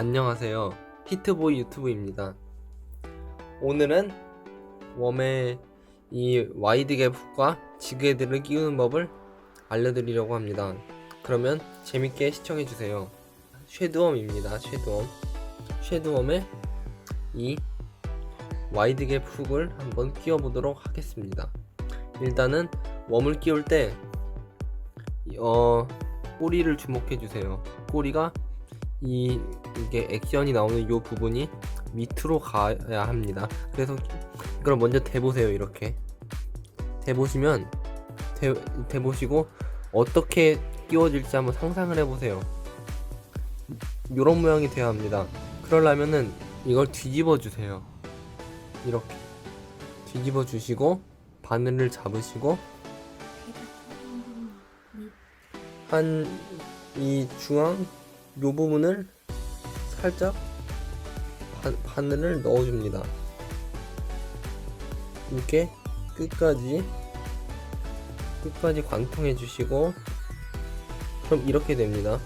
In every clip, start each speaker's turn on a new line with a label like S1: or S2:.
S1: 안녕하세요. 히트보이 유튜브입니다. 오늘은 웜의 이 와이드갭 훅과 지그헤드를 끼우는 법을 알려드리려고 합니다. 그러면 재밌게 시청해주세요. 쉐드웜입니다. 쉐드웜. 쉐드웜의 이 와이드갭 훅을 한번 끼워보도록 하겠습니다. 일단은 웜을 끼울 때 어, 꼬리를 주목해주세요. 꼬리가 이 이게 액션이 나오는 이 부분이 밑으로 가야 합니다. 그래서 이걸 먼저 대보세요. 이렇게 대보시면 대, 대보시고 어떻게 끼워질지 한번 상상을 해보세요. 이런 모양이 돼야 합니다. 그러려면은 이걸 뒤집어 주세요. 이렇게 뒤집어 주시고 바늘을 잡으시고 한 이 중앙 요 부분을 살짝 바, 바늘을 넣어줍니다. 이렇게 끝까지 끝까지 관통해 주시고 그럼 이렇게 됩니다.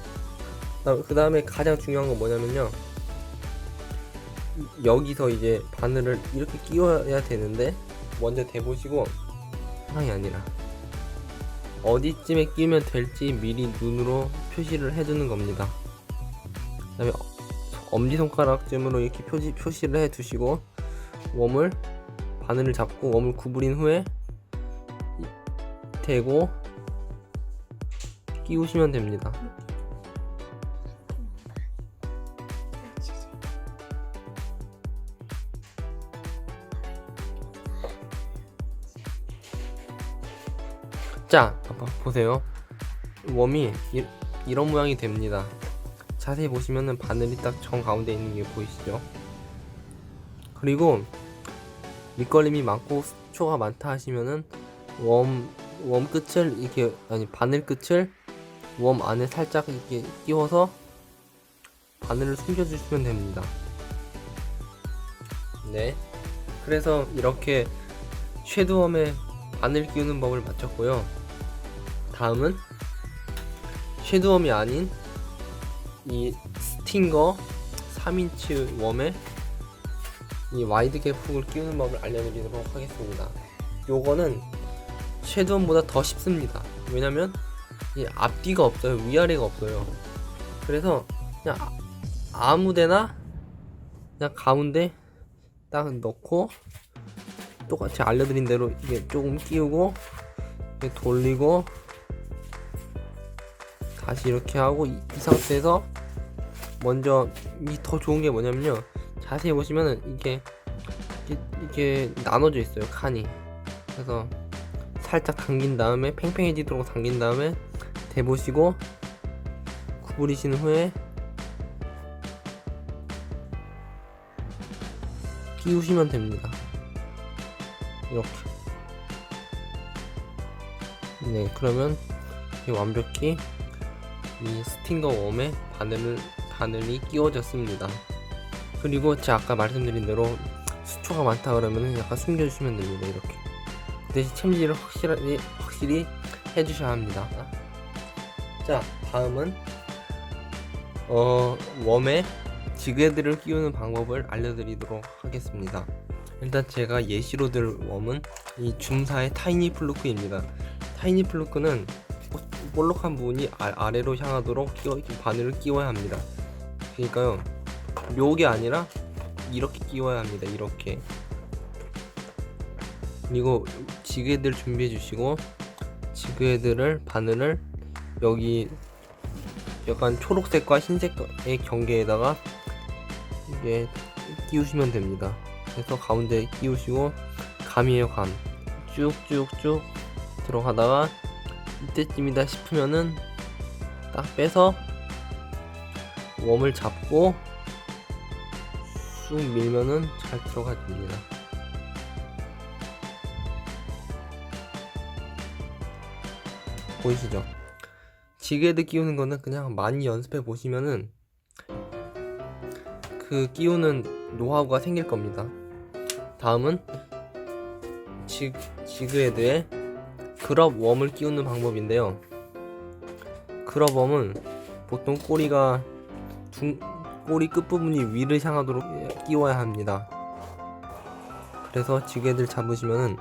S1: 그 다음에 가장 중요한 건 뭐냐면요. 이- 여기서 이제 바늘을 이렇게 끼워야 되는데 먼저 대보시고 상황이 아니라 어디쯤에 끼면 될지 미리 눈으로 표시를 해두는 겁니다. 그다음에 어- 엄지손가락쯤으로 이렇게 표시, 표시를 해 두시고 웜을 바늘을 잡고 웜을 구부린 후에 이- 대고 끼우시면 됩니다. 자, 봐봐, 보세요. 웜이 이, 이런 모양이 됩니다. 자세히 보시면은 바늘이 딱 정 가운데 있는 게 보이시죠? 그리고 밑걸림이 많고 수초가 많다 하시면은 웜, 웜 끝을 이렇게 아니 바늘 끝을 웜 안에 살짝 이렇게 끼워서 바늘을 숨겨주시면 됩니다. 네. 그래서 이렇게 쉐드웜에 바늘 끼우는 법을 마쳤고요. 다음은 쉐드웜이 아닌 이 스팅거 3인치 웜에 이 와이드 갭 훅을 끼우는 법을 알려드리도록 하겠습니다. 요거는 쉐드웜보다 더 쉽습니다. 왜냐면 이 앞뒤가 없어요. 위아래가 없어요. 그래서 그냥 아- 아무데나 그냥 가운데 딱 넣고 똑같이 알려드린 대로 이게 조금 끼우고 돌리고 다시 이렇게 하고 이, 이 상태에서 먼저 이 더 좋은 게 뭐냐면요. 자세히 보시면은 이게 이게, 이게 나눠져 있어요 칸이. 그래서 살짝 당긴 다음에 팽팽해지도록 당긴 다음에 대보시고 구부리신 후에 끼우시면 됩니다. 이렇게. 네 그러면 이렇게 완벽히 이 스팅거 웜에 바늘을 바늘이 끼워졌습니다. 그리고 제가 아까 말씀드린 대로 수초가 많다 그러면 약간 숨겨주시면 됩니다 이렇게. 그 대신 챔질을 확실히 확실히 해주셔야 합니다. 자 다음은 어 웜에 지그헤드를 끼우는 방법을 알려드리도록 하겠습니다. 일단 제가 예시로 들 웜은 이 줌사의 타이니 플루크입니다. 타이니 플루크는 볼록한 부분이 아, 래로 향하도록 끼워, 바늘을 끼워야 합니다. 그러니까요, 요게 아니라 이렇게 끼워야 합니다. 이렇게. 그리고 지그헤드를 준비해 주시고 지그헤드를 바늘을 여기 약간 초록색과 흰색의 경계에다가 이게 끼우시면 됩니다. 그래서 가운데 끼우시고 감이에요 감 쭉쭉쭉 들어가다가 이때쯤이다 싶으면은 딱 빼서 웜을 잡고 쑥 밀면은 잘 들어가집니다 보이시죠? 지게드 끼우는 거는 그냥 많이 연습해 보시면은 그 끼우는 노하우가 생길 겁니다. 다음은 지, 지그헤드에 그럽 웜을 끼우는 방법인데요. 그럽 웜은 보통 꼬리가 중 꼬리 끝부분이 위를 향하도록 끼워야 합니다. 그래서 지게들 잡으시면은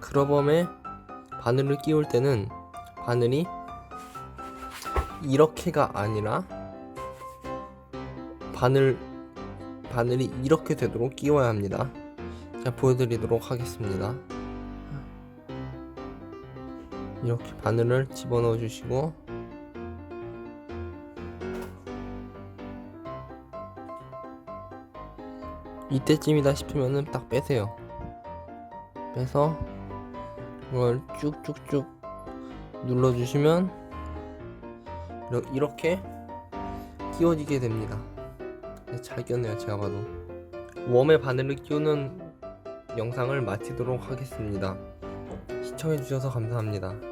S1: 크러범에 바늘을 끼울 때는 바늘이 이렇게가 아니라 바늘 바늘이 이렇게 되도록 끼워야 합니다. 자 보여드리도록 하겠습니다. 이렇게 바늘을 집어넣어 주시고 이때쯤이다 싶으면은 딱 빼세요. 빼서 이걸 쭉쭉쭉 눌러주시면 이렇게 끼워지게 됩니다. 네, 잘 꼈네요, 제가 봐도. 웜에 바늘을 끼우는 영상을 마치도록 하겠습니다. 시청해주셔서 감사합니다.